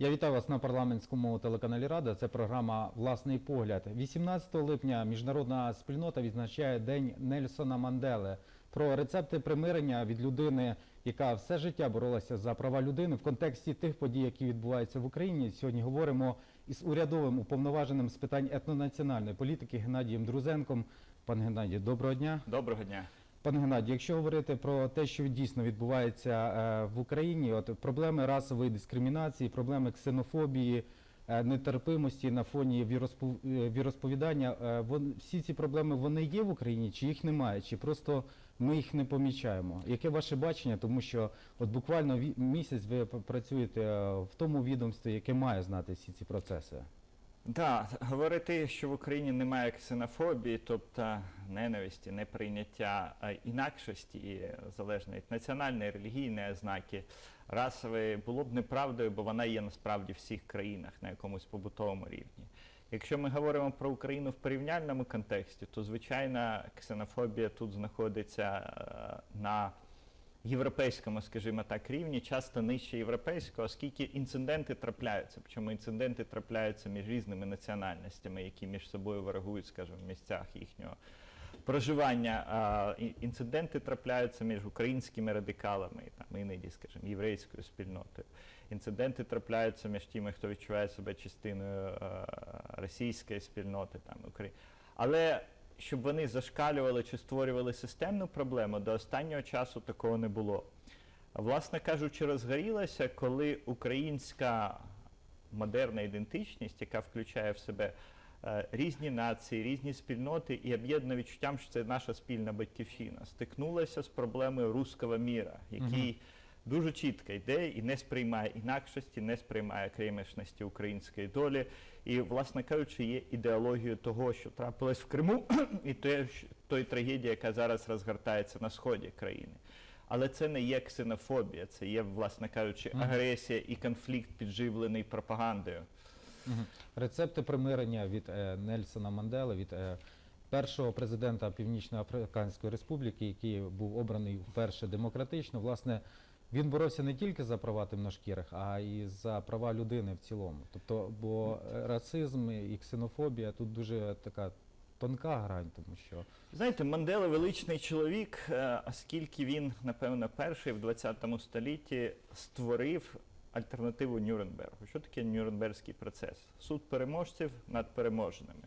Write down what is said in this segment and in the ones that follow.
Я вітаю вас на парламентському телеканалі Рада. Це програма Власний погляд. 18 липня міжнародна спільнота відзначає День Нельсона Мандели. Про рецепти примирення від людини, яка все життя боролася за права людини в контексті тих подій, які відбуваються в Україні. Сьогодні говоримо із урядовим уповноваженим з питань етнонаціональної політики Геннадієм Друзенком. Пане Геннадію, доброго дня. Доброго дня. Пане Геннадію, якщо говорити про те, що дійсно відбувається е, в Україні, от проблеми расової дискримінації, проблеми ксенофобії, е, нетерпимості на фоні е, віросповідання, всі ці проблеми вони є в Україні, чи їх немає, чи просто ми їх не помічаємо? Яке ваше бачення? Тому що от буквально місяць ви працюєте в тому відомстві, яке має знати всі ці процеси. Да, говорити, що в Україні немає ксенофобії, тобто ненависті, неприйняття інакшості, залежно від національної, релігійної ознаки, расової, було б неправдою, бо вона є насправді в всіх країнах на якомусь побутовому рівні. Якщо ми говоримо про Україну в порівняльному контексті, то звичайно ксенофобія тут знаходиться е, на європейському, скажімо так, рівні, часто нижче європейського, оскільки інциденти трапляються. Причому інциденти трапляються між різними національностями, які між собою ворогують, скажімо, в місцях їхнього проживання. Інциденти трапляються між українськими радикалами, там іноді, скажімо, єврейською спільнотою. Інциденти трапляються між тими, хто відчуває себе частиною російської спільноти, там Украї... Але щоб вони зашкалювали чи створювали системну проблему, до останнього часу такого не було. Власне кажучи, розгорілося, коли українська модерна ідентичність, яка включає в себе е, різні нації, різні спільноти і об'єднує відчуттям, що це наша спільна батьківщина, стикнулася з проблемою руського міра, який дуже чітко йде і не сприймає інакшості, не сприймає кремішності української долі. І, власне кажучи, є ідеологією того, що трапилось в Криму, і те, що- тої трагедії, яка зараз розгортається на сході країни. Але це не є ксенофобія, це є, власне кажучи, агресія і конфлікт, підживлений пропагандою. Рецепти примирення від е, Нельсона Мандели, від е, першого президента Північноафриканської Республіки, який був обраний вперше демократично. Власне, він боровся не тільки за права темношкірих, а й за права людини в цілому. Тобто, бо е, расизм і ксенофобія тут дуже така тонка грань, тому що Знаєте, Мандела величний чоловік, е, оскільки він, напевно, перший в 20 столітті створив альтернативу Нюрнбергу. Що таке Нюрнбергський процес? Суд переможців над переможеними.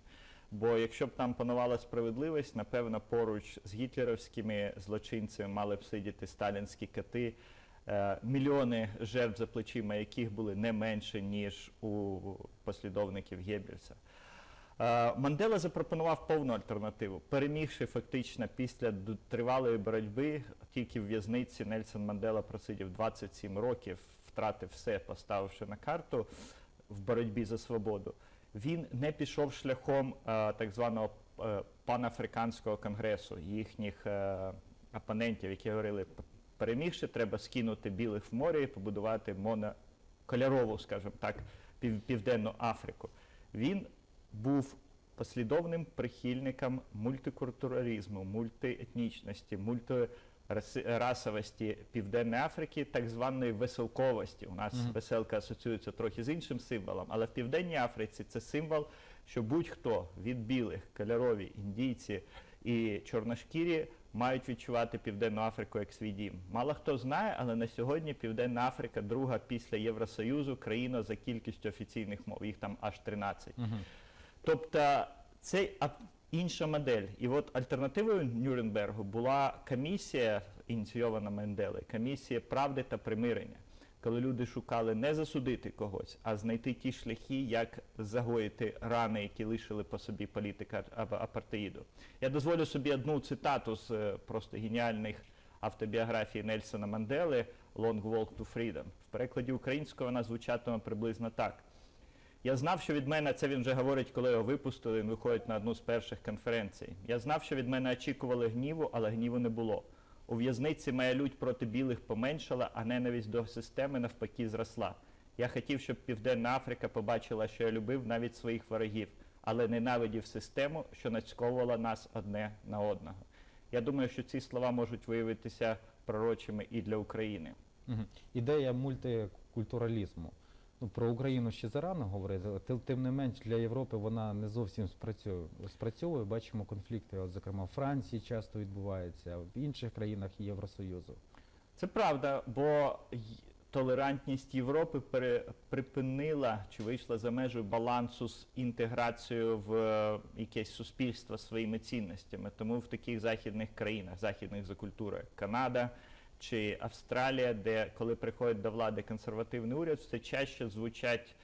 Бо якщо б там панувала справедливість, напевно, поруч з гітлерівськими злочинцями мали б сидіти сталінські коти, е, мільйони жертв за плечима яких були не менше, ніж у послідовників Геббельса. Е, Мандела запропонував повну альтернативу, перемігши фактично після тривалої боротьби, тільки в в'язниці Нельсон Мандела просидів 27 років, втратив все, поставивши на карту в боротьбі за свободу. Він не пішов шляхом е, так званого е, панафриканського конгресу, їхніх е, опонентів, які говорили, «П- перемігши, треба скинути білих в море і побудувати монокольорову, скажімо так, пів, південну Африку. Він був послідовним прихильником мультикультуралізму, мультиетнічності, мультирасовості Південної Африки, так званої веселковості. У нас Мгм. веселка асоціюється трохи з іншим символом, але в Південній Африці це символ, що будь-хто від білих, кольорові, індійці і чорношкірі мають відчувати Південну Африку як свій дім. Мало хто знає, але на сьогодні Південна Африка друга після Євросоюзу країна за кількістю офіційних мов. Їх там аж 13. Угу. Тобто це інша модель. І от альтернативою Нюрнбергу була комісія, ініційована Менделе, комісія правди та примирення. Коли люди шукали не засудити когось, а знайти ті шляхи, як загоїти рани, які лишили по собі політика апартеїду. Я дозволю собі одну цитату з е, просто геніальних автобіографій Нельсона Мандели «Long Walk to Freedom». В перекладі українського вона звучатиме приблизно так. Я знав, що від мене це він вже говорить, коли його випустили. Він виходить на одну з перших конференцій. Я знав, що від мене очікували гніву, але гніву не було. У в'язниці моя лють проти білих поменшала, а ненависть до системи навпаки зросла. Я хотів, щоб Південна Африка побачила, що я любив навіть своїх ворогів, але ненавидів систему, що нацьковувала нас одне на одного. Я думаю, що ці слова можуть виявитися пророчими і для України. Ідея мультикультуралізму. Ну, про Україну ще зарано говорити, тим, не менш для Європи вона не зовсім спрацьовує. спрацьовує. Бачимо конфлікти, от, зокрема, в Франції часто відбуваються, в інших країнах Євросоюзу. Це правда, бо толерантність Європи припинила чи вийшла за межі балансу з інтеграцією в е, якесь суспільство своїми цінностями. Тому в таких західних країнах, західних за культурою, Канада чи Австралія, де коли приходить до влади консервативний уряд, все чаще звучать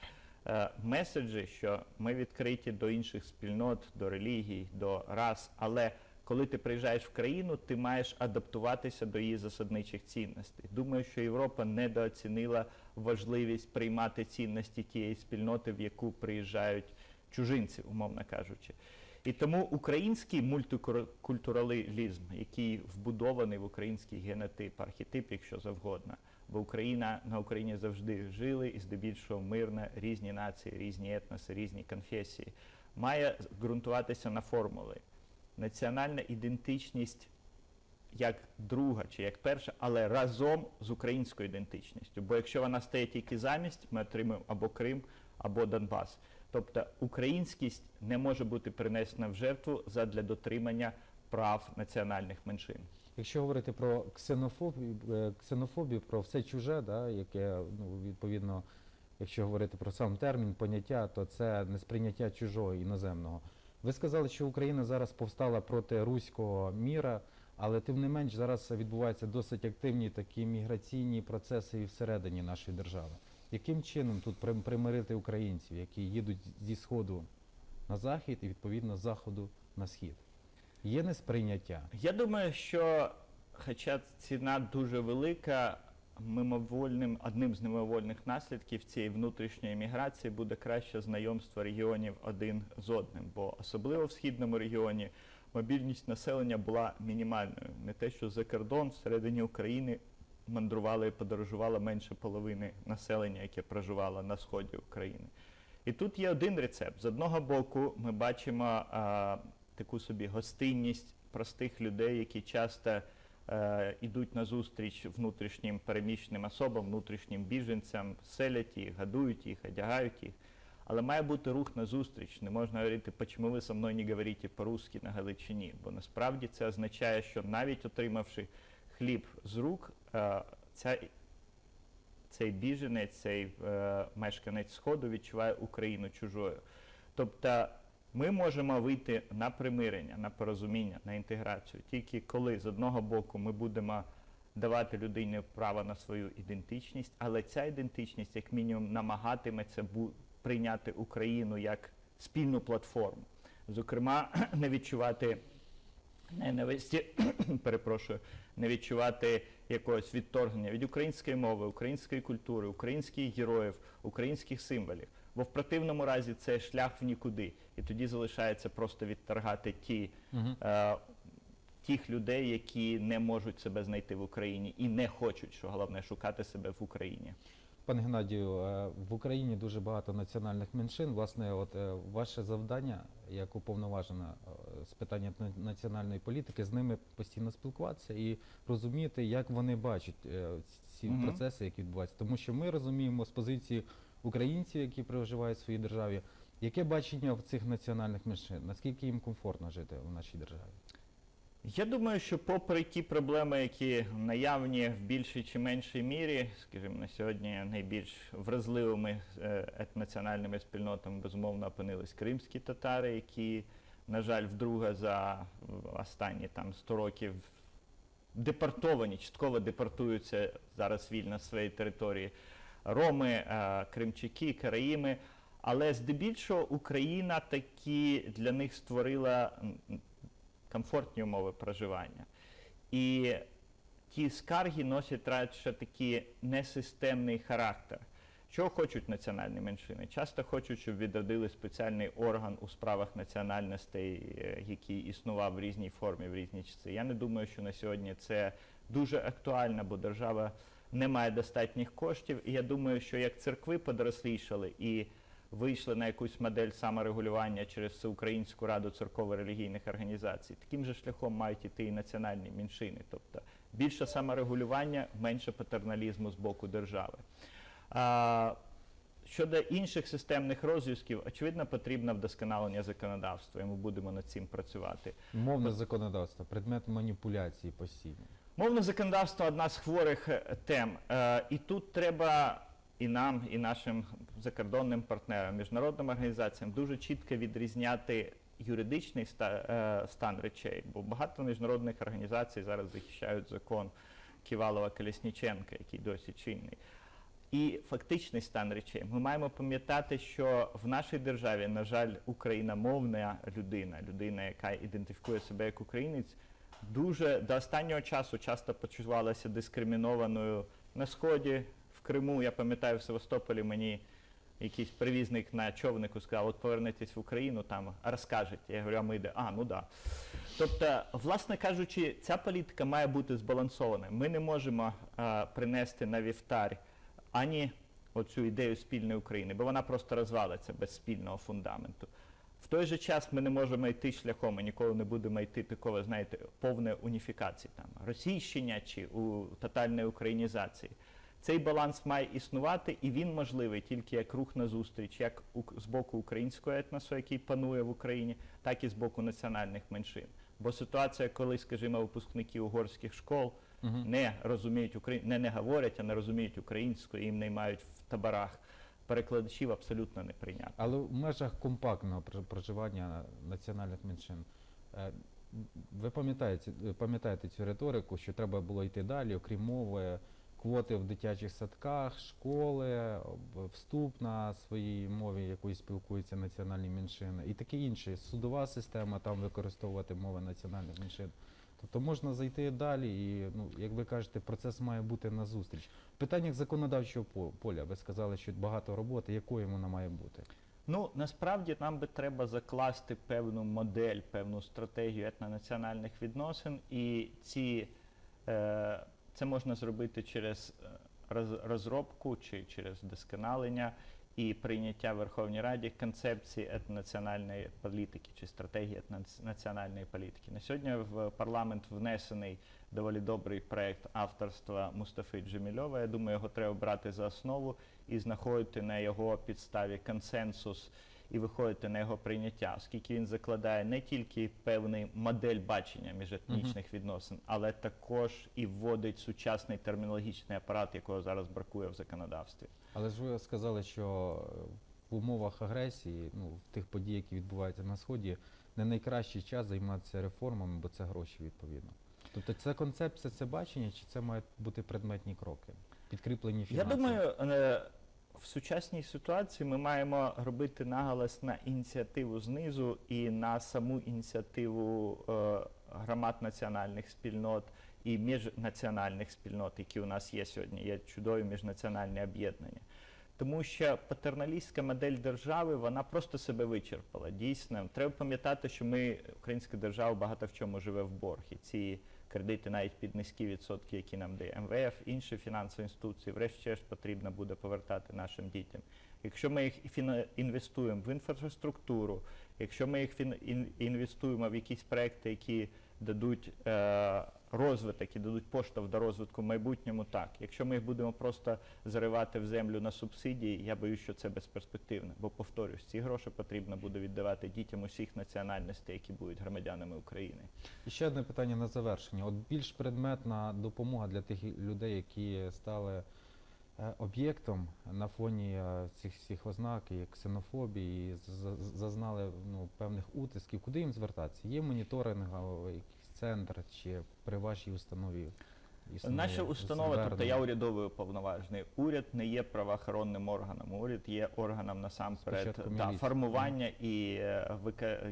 е, меседжі, що ми відкриті до інших спільнот, до релігій, до рас, але коли ти приїжджаєш в країну, ти маєш адаптуватися до її засадничих цінностей. Думаю, що Європа недооцінила важливість приймати цінності тієї спільноти, в яку приїжджають чужинці, умовно кажучи. І тому український мультикультуралізм, який вбудований в український генотип, архетип, якщо завгодно, бо Україна на Україні завжди жили і здебільшого мирно, різні нації, різні етноси, різні конфесії, має ґрунтуватися на формули національна ідентичність як друга чи як перша, але разом з українською ідентичністю. Бо якщо вона стає тільки замість, ми отримаємо або Крим, або Донбас. Тобто українськість не може бути принесена в жертву задля дотримання прав національних меншин. Якщо говорити про ксенофобію, е, ксенофобію, про все чуже, да, яке ну, відповідно, якщо говорити про сам термін, поняття, то це несприйняття чужого іноземного. Ви сказали, що Україна зараз повстала проти руського міра, але тим не менш зараз відбуваються досить активні такі міграційні процеси і всередині нашої держави. Яким чином тут прим- примирити українців, які їдуть зі сходу на захід і відповідно з заходу на схід? Є несприйняття. Я думаю, що хоча ціна дуже велика, мимовольним, одним з мимовольних наслідків цієї внутрішньої міграції буде краще знайомство регіонів один з одним, бо особливо в східному регіоні мобільність населення була мінімальною. Не те, що за кордон всередині України мандрувало і подорожувало менше половини населення, яке проживало на сході України. І тут є один рецепт. З одного боку, ми бачимо а, таку собі гостинність простих людей, які часто е, ідуть на зустріч внутрішнім переміщеним особам, внутрішнім біженцям, селять їх, годують їх, одягають їх. Але має бути рух на зустріч. Не можна говорити, чому ви со мною не говорите по-русски на Галичині. Бо насправді це означає, що навіть отримавши хліб з рук, е, ця цей біженець, цей е, мешканець Сходу відчуває Україну чужою. Тобто ми можемо вийти на примирення, на порозуміння, на інтеграцію, тільки коли з одного боку ми будемо давати людині право на свою ідентичність, але ця ідентичність, як мінімум, намагатиметься прийняти Україну як спільну платформу. Зокрема, не відчувати ненависті, перепрошую, не відчувати якогось відторгнення від української мови, української культури, українських героїв, українських символів. Бо в противному разі це шлях в нікуди. І тоді залишається просто відторгати ті, е, тих людей, які не можуть себе знайти в Україні і не хочуть, що головне, шукати себе в Україні. Пане Геннадію, е, в Україні дуже багато національних меншин. Власне, от е, ваше завдання, як уповноважена е, з питання на- національної політики, з ними постійно спілкуватися і розуміти, як вони бачать ці Мгм. процеси, які відбуваються. Тому що ми розуміємо з позиції українців, які проживають в своїй державі, яке бачення в цих національних меншин, наскільки їм комфортно жити в нашій державі. Я думаю, що попри ті проблеми, які наявні в більшій чи меншій мірі, скажімо, на сьогодні найбільш вразливими е, етнонаціональними спільнотами безумовно опинились кримські татари, які, на жаль, вдруге за останні там 100 років депортовані, частково депортуються зараз вільно з своєї території. Роми, е, кримчаки, караїми. Але здебільшого Україна такі для них створила комфортні умови проживання. І ті скарги носять радше такий несистемний характер. Чого хочуть національні меншини? Часто хочуть, щоб відродили спеціальний орган у справах національностей, е, який існував в різній формі в різні часи. Я не думаю, що на сьогодні це дуже актуально, бо держава не має достатніх коштів. І я думаю, що як церкви подорослішали і вийшли на якусь модель саморегулювання через Всеукраїнську раду церково-релігійних організацій, таким же шляхом мають іти і національні меншини. Тобто більше саморегулювання, менше патерналізму з боку держави. А, Щодо інших системних розв'язків, очевидно, потрібно вдосконалення законодавства, і ми будемо над цим працювати. Мовне законодавство, предмет маніпуляції постійно. Мовне законодавство одна з хворих е, тем. Е, І тут треба і нам, і нашим закордонним партнерам, міжнародним організаціям дуже чітко відрізняти юридичний е, стан речей, бо багато міжнародних організацій зараз захищають закон Ківалова Колесніченка, який досі чинний. І фактичний стан речей. Ми маємо пам'ятати, що в нашій державі, на жаль, україномовна людина, людина, яка ідентифікує себе як українець, дуже до останнього часу часто почувалася дискримінованою на сході, Криму. Я пам'ятаю, в Севастополі мені якийсь перевізник на човнику сказав, от повернетесь в Україну, там розкажете. Я говорю, а ми де? А, ну да. Тобто, власне кажучи, ця політика має бути збалансованою. Ми не можемо а, принести на вівтар ані оцю ідею спільної України, бо вона просто розвалиться без спільного фундаменту. В той же час ми не можемо йти шляхом, ми ніколи не будемо йти такого, знаєте, повної уніфікації, там, російщення чи у тотальної українізації. Цей баланс має існувати, і він можливий тільки як рух назустріч, як з боку українського етносу, який панує в Україні, так і з боку національних меншин. Бо ситуація, коли, скажімо, випускники угорських школ не розуміють украї... не, не говорять, а не розуміють українську, їм наймають в таборах перекладачів, абсолютно неприйнятно. Але в межах компактного пр- проживання національних меншин. е, Ви пам'ятаєте, пам'ятаєте цю риторику, що треба було йти далі, окрім мови, квоти в дитячих садках, школи, вступ на своїй мові, якою спілкуються національні меншини, і таке інше. Судова система, там використовувати мови національних меншин. Тобто можна зайти далі, і ну, як ви кажете, процес має бути назустріч. В питаннях законодавчого поля, ви сказали, що багато роботи, якою вона має бути? Ну насправді нам би треба закласти певну модель, певну стратегію етнонаціональних відносин, і ці, е, це можна зробити через е, розробку чи через досконалення і прийняття в Верховній Раді концепції етнонаціональної політики чи стратегії етнонаціональної політики. На сьогодні в парламент внесений доволі добрий проект авторства Мустафи Джемільова. Я думаю, його треба брати за основу і знаходити на його підставі консенсус і виходити на його прийняття, оскільки він закладає не тільки певний модель бачення міжетнічних відносин, але також і вводить сучасний термінологічний апарат, якого зараз бракує в законодавстві. Але ж ви сказали, що е, в умовах агресії, ну, в тих подій, які відбуваються на Сході, не найкращий час займатися реформами, бо це гроші відповідно. Тобто це концепція, це бачення, чи це мають бути предметні кроки, підкріплені Я думаю, е, в сучасній ситуації ми маємо робити наголос на ініціативу знизу і на саму ініціативу е, громад національних спільнот і міжнаціональних спільнот, які у нас є сьогодні. Є чудові міжнаціональні об'єднання. Тому що патерналістська модель держави вона просто себе вичерпала. Дійсно, треба пам'ятати, що ми, українська держава, багато в чому живе в борг. І ці кредити навіть під низькі відсотки, які нам дає МВФ, інші фінансові інституції, врешті-решт потрібно буде повертати нашим дітям. Якщо ми їх інвестуємо в інфраструктуру, якщо ми їх інвестуємо в якісь проекти, які дадуть е, розвиток і дадуть поштовх до розвитку в майбутньому, так. Якщо ми їх будемо просто заривати в землю на субсидії, я боюсь, що це безперспективно. Бо повторюсь, ці гроші потрібно буде віддавати дітям усіх національностей, які будуть громадянами України. І ще одне питання на завершення. От більш предметна допомога для тих людей, які стали е, об'єктом на фоні е, цих всіх ознак і ксенофобії, зазнали ну, певних утисків. Куди їм звертатися? Є моніторинговий якийсь центр чи при вашій установі? існує Наша установа, тобто я урядовий уповноважений. Уряд не є правоохоронним органом. Уряд є органом насамперед да, формування і е,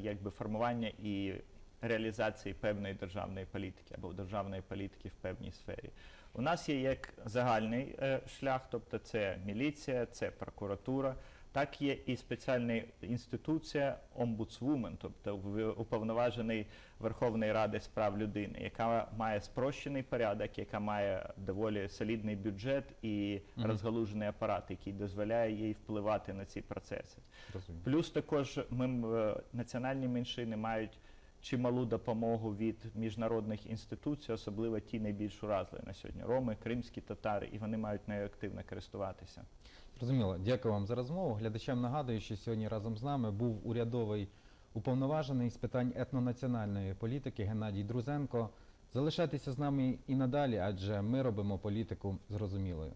якби формування і реалізації певної державної політики або державної політики в певній сфері. У нас є як загальний е, шлях, тобто це міліція, це прокуратура. Так є і спеціальна інституція омбудсвумен, тобто уповноважений Верховної Ради з прав людини, яка має спрощений порядок, яка має доволі солідний бюджет і Мгм. розгалужений апарат, який дозволяє їй впливати на ці процеси. Розумію. Плюс також ми, е, національні меншини мають чималу допомогу від міжнародних інституцій, особливо ті найбільш уразливі на сьогодні роми, кримські татари, і вони мають нею активно користуватися. Зрозуміло. Дякую вам за розмову. Глядачам нагадую, що сьогодні разом з нами був урядовий уповноважений з питань етнонаціональної політики Геннадій Друзенко. Залишайтеся з нами і надалі, адже ми робимо політику зрозумілою.